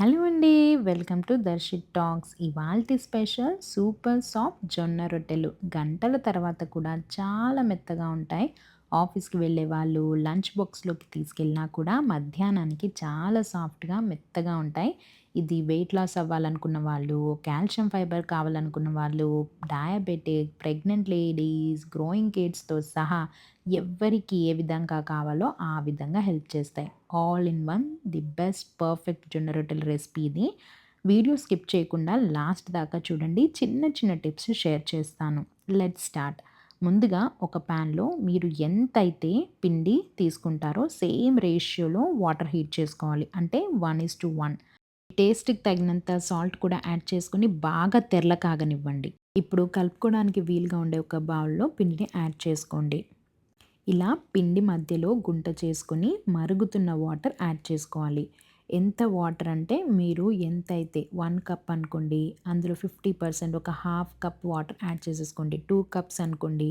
Hello అండి welcome to Darshit talks. ఇవాల్టి special super soft జొన్న రొట్టెలు. గంటల తర్వాత కూడా చాలా మెత్తగా ఉంటాయి. ఆఫీస్కి వెళ్ళే వాళ్ళు లంచ్ బాక్స్లోకి తీసుకెళ్ళినా కూడా మధ్యాహ్నానికి చాలా సాఫ్ట్గా మెత్తగా ఉంటాయి. ఇది వెయిట్ లాస్ అవ్వాలనుకున్న వాళ్ళు కాల్షియం ఫైబర్ కావాలనుకున్న వాళ్ళు డయాబెటిక్ ప్రెగ్నెంట్ లేడీస్ గ్రోయింగ్ కిడ్స్తో సహా ఎవ్వరికి ఏ విధంగా కావాలో ఆ విధంగా హెల్ప్ చేస్తాయి. All in one the best perfect జొన్న రొట్టెల రెసిపీ ఇది. వీడియో స్కిప్ చేయకుండా లాస్ట్ దాకా చూడండి చిన్న చిన్న టిప్స్ షేర్ చేస్తాను. లెట్ స్టార్ట్ ముందుగా ఒక ప్యాన్లో మీరు ఎంతైతే పిండి తీసుకుంటారో సేమ్ రేషియోలో వాటర్ హీట్ చేసుకోవాలి. అంటే వన్ ఇస్ టు వన్ టేస్ట్కి తగినంత సాల్ట్ కూడా యాడ్ చేసుకుని బాగా తెరల కాగనివ్వండి. ఇప్పుడు కలుపుకోవడానికి వీలుగా ఉండే ఒక బౌల్లో పిండిని యాడ్ చేసుకోండి. ఇలా పిండి మధ్యలో గుంట చేసుకుని మరుగుతున్న వాటర్ యాడ్ చేసుకోవాలి. ఎంత వాటర్ అంటే మీరు ఎంత అయితే వన్ కప్ అనుకోండి అందులో ఫిఫ్టీ పర్సెంట్ ఒక హాఫ్ కప్ వాటర్ యాడ్ చేసేసుకోండి. టూ కప్స్ అనుకోండి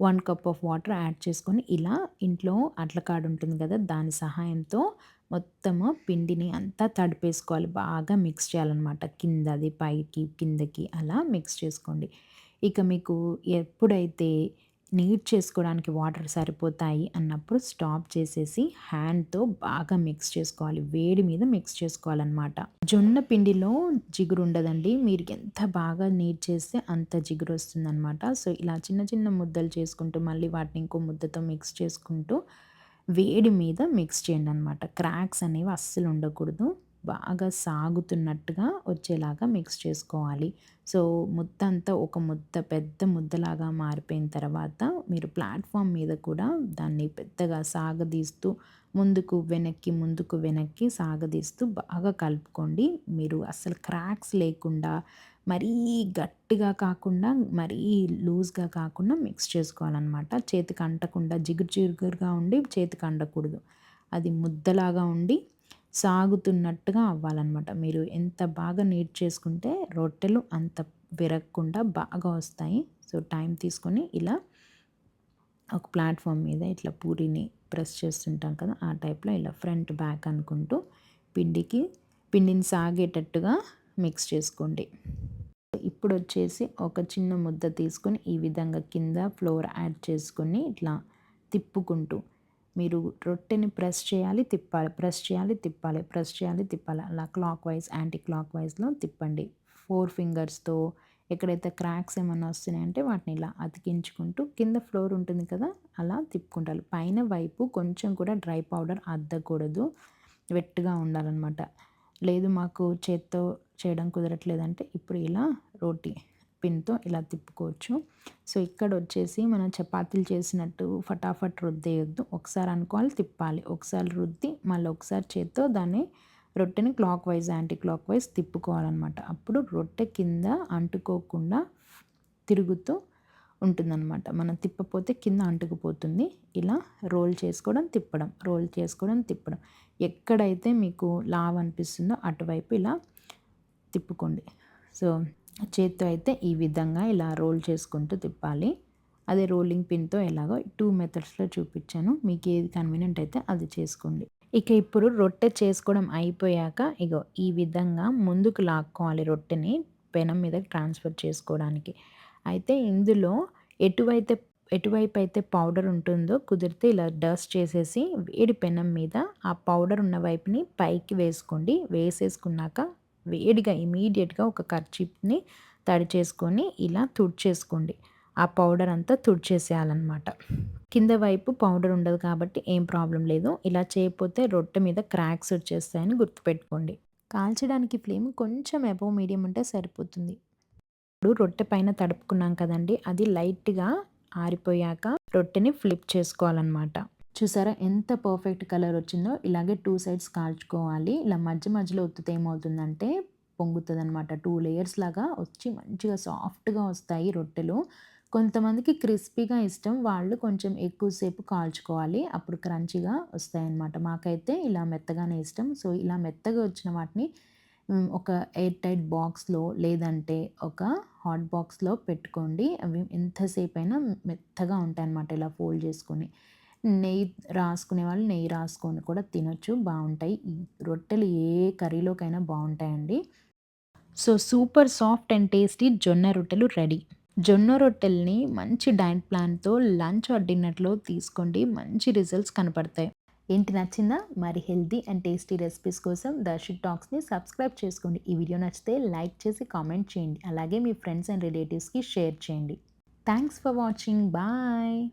one cup of water add చేసుకొని ఇలా ఇంట్లో అట్లకాడు ఉంటుంది కదా దాని సహాయంతో మొత్తము పిండిని అంతా తడిపేసుకోవాలి. బాగా మిక్స్ చేయాలన్నమాట. కిందది పైకి కిందకి అలా మిక్స్ చేసుకోండి. ఇక మీకు ఎప్పుడైతే నీట్ చేసుకోవడానికి వాటర్ సరిపోతాయి అన్నప్పుడు స్టాప్ చేసేసి హ్యాండ్తో బాగా మిక్స్ చేసుకోవాలి. వేడి మీద మిక్స్ చేసుకోవాలన్నమాట. జొన్న పిండిలో జిగురు ఉండదండి. మీరు ఎంత బాగా నీట్ చేస్తే అంత జిగురు వస్తుందన్నమాట. సో ఇలా చిన్న చిన్న ముద్దలు చేసుకుంటూ మళ్ళీ వాటిని ఇంకో ముద్దతో మిక్స్ చేసుకుంటూ వేడి మీద మిక్స్ చేయండి అనమాట క్రాక్స్ అనేవి అస్సలు ఉండకూడదు. బాగా సాగుతున్నట్టుగా వచ్చేలాగా మిక్స్ చేసుకోవాలి. సో ముద్ద అంతా ఒక ముద్ద పెద్ద ముద్దలాగా మారిపోయిన తర్వాత మీరు ప్లాట్ఫామ్ మీద కూడా దాన్ని పెద్దగా సాగదీస్తూ ముందుకు వెనక్కి ముందుకు వెనక్కి సాగదీస్తూ బాగా కలుపుకోండి. మీరు అసలు క్రాక్స్ లేకుండా మరీ గట్టిగా కాకుండా మరీ లూజ్గా కాకుండా మిక్స్ చేసుకోవాలన్నమాట. చేతికి అంటకుండా జిగురు జిగురుగా ఉండి చేతికి అండకూడదు అది ముద్దలాగా ఉండి సాగుతున్నట్టుగా అవ్వాలన్నమాట. మీరు ఎంత బాగా నీట్ చేసుకుంటే రొట్టెలు అంత విరగకుండా బాగా వస్తాయి. సో టైం తీసుకొని ఇలా ఒక ప్లాట్ఫామ్ మీద ఇట్లా పూరిని ప్రెస్ చేస్తుంటాం కదా ఆ టైప్లో ఇలా ఫ్రంట్ బ్యాక్ అనుకుంటూ పిండికి పిండిని సాగేటట్టుగా మిక్స్ చేసుకోండి. ఇప్పుడు వచ్చేసి ఒక చిన్న ముద్ద తీసుకొని ఈ విధంగా కింద ఫ్లోర్ యాడ్ చేసుకొని ఇట్లా తిప్పుకుంటూ మీరు రొట్టెని ప్రెస్ చేయాలి తిప్పాలి ప్రెస్ చేయాలి తిప్పాలి ప్రెస్ చేయాలి తిప్పాలి. అలా క్లాక్ వైజ్ యాంటీ క్లాక్ వైజ్లో తిప్పండి. ఫోర్ ఫింగర్స్తో ఎక్కడైతే క్రాక్స్ ఏమైనా వస్తున్నాయంటే వాటిని ఇలా అతికించుకుంటూ కింద ఫ్లోర్ ఉంటుంది కదా అలా తిప్పుకుంటారు. పైన వైపు కొంచెం కూడా డ్రై పౌడర్ అద్దకూడదు. వెట్టుగా ఉండాలన్నమాట. లేదు మాకు చేత్తో చేయడం కుదరట్లేదంటే ఇప్పుడు ఇలా రోటీ పిన్తో ఇలా తిప్పుకోవచ్చు. సో ఇక్కడ వచ్చేసి మనం చపాతీలు చేసినట్టు ఫటాఫట్ రుద్దేయొద్దు. ఒకసారి అనుకోవాలి తిప్పాలి. ఒకసారి రుద్ది మళ్ళీ ఒకసారి చేత్తో దాన్ని రొట్టెని clockwise anti clock wise తిప్పుకోవాలన్నమాట. అప్పుడు రొట్టె కింద అంటుకోకుండా తిరుగుతూ ఉంటుందన్నమాట. మనం తిప్పపోతే కింద అంటుకుపోతుంది. ఇలా రోల్ చేసుకోవడం తిప్పడం రోల్ చేసుకోవడం తిప్పడం. ఎక్కడైతే మీకు లావ్ అనిపిస్తుందో అటువైపు ఇలా తిప్పుకోండి. సో చేత్తో అయితే ఈ విధంగా ఇలా రోల్ చేసుకుంటూ తిప్పాలి. అదే రోలింగ్ పిన్తో ఎలాగో టూ మెథడ్స్లో చూపించాను. మీకు ఏది కన్వీనియంట్ అయితే అది చేసుకోండి. ఇక ఇప్పుడు రొట్టె చేసుకోవడం అయిపోయాక ఇగో ఈ విధంగా ముందుకు లాక్కోవాలి రొట్టెని పెనం మీద ట్రాన్స్ఫర్ చేసుకోవడానికి. అయితే ఇందులో ఎటువైతే ఎటువైపు అయితే పౌడర్ ఉంటుందో కుదిరితే ఇలా డస్ట్ చేసేసి వేడి పెనం మీద ఆ పౌడర్ ఉన్న వైపుని పైకి వేసుకోండి. వేసేసుకున్నాక వేడిగా ఇమీడియట్గా ఒక కర్చీప్ని తడి చేసుకొని ఇలా తుడిచేసుకోండి. ఆ పౌడర్ అంతా తుడిచేసేయాలన్నమాట. కింద వైపు పౌడర్ ఉండదు కాబట్టి ఏం ప్రాబ్లం లేదు. ఇలా చేయకపోతే రొట్టె మీద క్రాక్స్ వచ్చేస్తాయని గుర్తుపెట్టుకోండి. కాల్చడానికి ఫ్లేమ్ కొంచెం అబవ్ మీడియం ఉంటే సరిపోతుంది. ఇప్పుడు రొట్టె పైన తడుపుకున్నాం కదండి అది లైట్గా ఆరిపోయాక రొట్టెని ఫ్లిప్ చేసుకోవాలన్నమాట. చూసారా ఎంత పర్ఫెక్ట్ కలర్ వచ్చిందో? ఇలాగే టూ సైడ్స్ కాల్చుకోవాలి. ఇలా మధ్య మధ్యలో ఒత్తితే ఏమవుతుందంటే పొంగుతుంది అనమాట టూ లేయర్స్ లాగా వచ్చి మంచిగా సాఫ్ట్గా వస్తాయి రొట్టెలు. కొంతమందికి క్రిస్పీగా ఇష్టం. వాళ్ళు కొంచెం ఎక్కువసేపు కాల్చుకోవాలి. అప్పుడు క్రంచిగా వస్తాయన్నమాట. మాకైతే ఇలా మెత్తగానే ఇష్టం. సో ఇలా మెత్తగా వచ్చిన వాటిని ఒక ఎయిర్ టైట్ బాక్స్లో లేదంటే ఒక హాట్ బాక్స్లో పెట్టుకోండి. అవి ఎంతసేపు అయినా మెత్తగా ఉంటాయి అన్నమాట ఇలా ఫోల్డ్ చేసుకొని. నెయ్యి రాసుకునే వాళ్ళు నెయ్యి రాసుకొని కూడా తినొచ్చు. బాగుంటాయి ఈ రొట్టెలు ఏ కర్రీలోకైనా బాగుంటాయండి so super soft and tasty జొన్న రొట్టెలు రెడీ. జొన్న రొట్టెల్ని మంచి డైట్ ప్లాన్తో లంచ్ ఆర్ డిన్నర్లో తీసుకోండి. మంచి రిజల్ట్స్ కనపడతాయి. ఏంటి నచ్చిందా? మరి హెల్తీ అండ్ టేస్టీ రెసిపీస్ కోసం దర్శిక్ టాక్స్ని సబ్స్క్రైబ్ చేసుకోండి. ఈ వీడియో నచ్చితే లైక్ చేసి కామెంట్ చేయండి. అలాగే మీ ఫ్రెండ్స్ అండ్ రిలేటివ్స్కి షేర్ చేయండి. Thanks for watching. బాయ్.